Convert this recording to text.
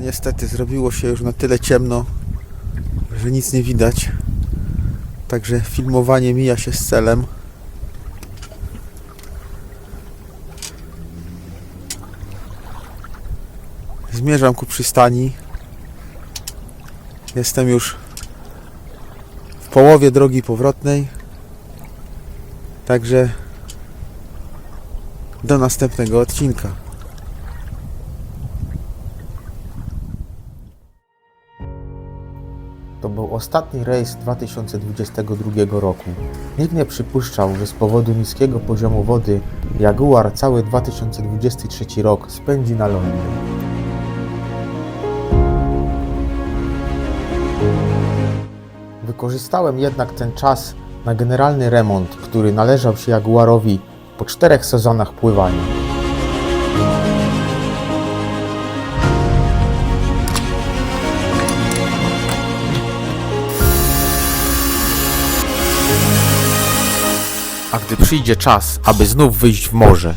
Niestety zrobiło się już na tyle ciemno, że nic nie widać. Także filmowanie mija się z celem. Zmierzam ku przystani. Jestem już w połowie drogi powrotnej. Także do następnego odcinka. To był ostatni rejs 2022 roku. Nikt nie przypuszczał, że z powodu niskiego poziomu wody Jaguar cały 2023 rok spędzi na lądzie. Wykorzystałem jednak ten czas na generalny remont, który należał się Jaguarowi po czterech sezonach pływania. Gdy przyjdzie czas, aby znów wyjść w morze,